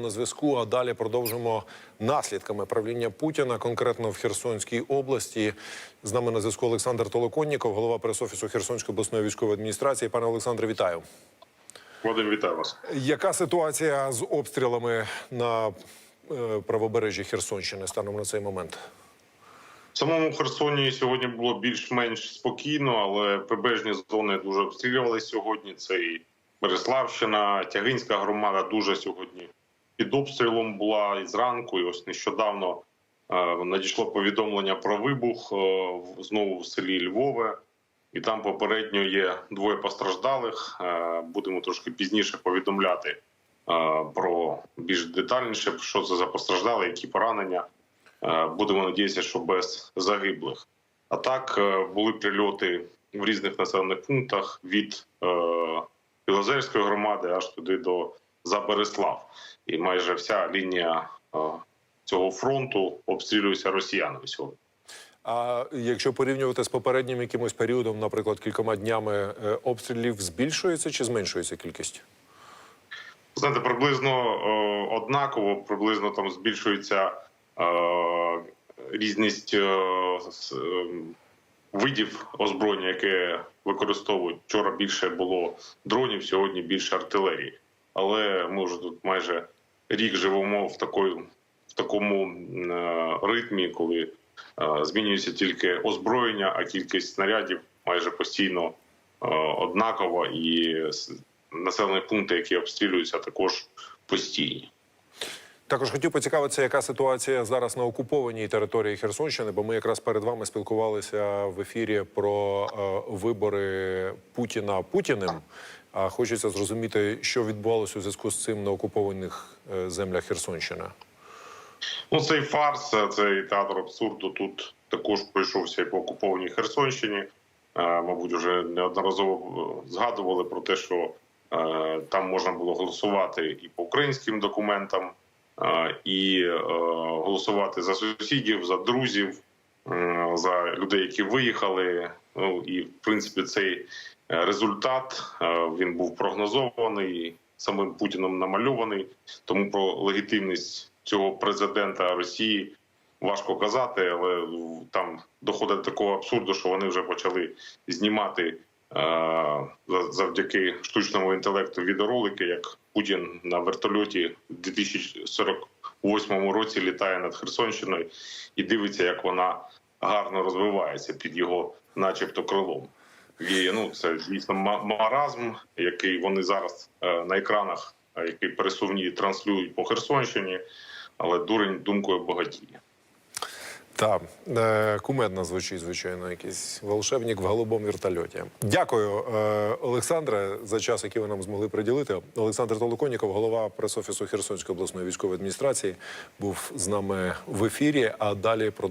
На зв'язку, а далі продовжимо наслідками правління Путіна, конкретно в Херсонській області. З нами на зв'язку Олександр Толоконніков, голова прес-офісу Херсонської обласної військової адміністрації. Пане Олександре, вітаю. Вадим, вітаю вас. Яка ситуація з обстрілами на е, правобережжі Херсонщини станом на цей момент? В самому Херсоні сьогодні було більш-менш спокійно, але прибережні зони дуже обстрілювали сьогодні. Це і Береславщина, Тягинська громада дуже сьогодні під обстрілом була і зранку. І ось нещодавно е, надійшло повідомлення про вибух е, знову в селі Львове. І там попередньо є двоє постраждалих. Е, Будемо трошки пізніше повідомляти про більш детальніше, що це за постраждали, які поранення. Будемо надіятися, що без загиблих. А так були прильоти в різних населених пунктах від Білозерської громади аж туди до Забереслав. І майже вся лінія е, цього фронту обстрілюється росіянами сьогодні. А якщо порівнювати з попереднім якимось періодом, наприклад, кількома днями е, обстрілів збільшується чи зменшується кількість? Знаєте, приблизно е, однаково, приблизно там збільшується е, різність е, видів озброєння, яке використовують. Вчора більше було дронів, сьогодні більше артилерії. Але ми вже тут майже рік живемо в такої, в такому е, ритмі, коли е, змінюється тільки озброєння, а кількість снарядів майже постійно е, однакова і населені пункти, які обстрілюються, також постійні. Також хотів поцікавитися, яка ситуація зараз на окупованій території Херсонщини, бо ми якраз перед вами спілкувалися в ефірі про е, вибори Путіна Путіним. А хочеться зрозуміти, що відбувалося у зв'язку з цим на окупованих е, землях Херсонщини. Ну, цей фарс, цей театр абсурду тут також пройшовся і по окупованій Херсонщині. Е, Мабуть, вже неодноразово е, згадували про те, що е, там можна було голосувати і по українським документам, е, і е, голосувати за сусідів, за друзів, е, за людей, які виїхали. Ну і в принципі цей е, результат е, він був прогнозований самим Путіном намальований. Тому про легітимність цього президента Росії важко казати, але там доходить до такого абсурду, що вони вже почали знімати е, за- завдяки штучному інтелекту відеоролики, як Путін на вертольоті в 2048 році літає над Херсонщиною і дивиться, як вона гарно розвивається під його, начебто, крилом. І, ну, це дійсно ма- маразм, який вони зараз е, на екранах, е, який пересувні транслюють по Херсонщині, але дурень думкою багатіє. Так, е, кумедно звучить, звичайно, якийсь волшебник в голубому вертольоті. Дякую, Олександре, за час, який ви нам змогли приділити. Олександр Толоконіков, голова прес-офісу Херсонської обласної військової адміністрації, був з нами в ефірі. А далі продовжуємо.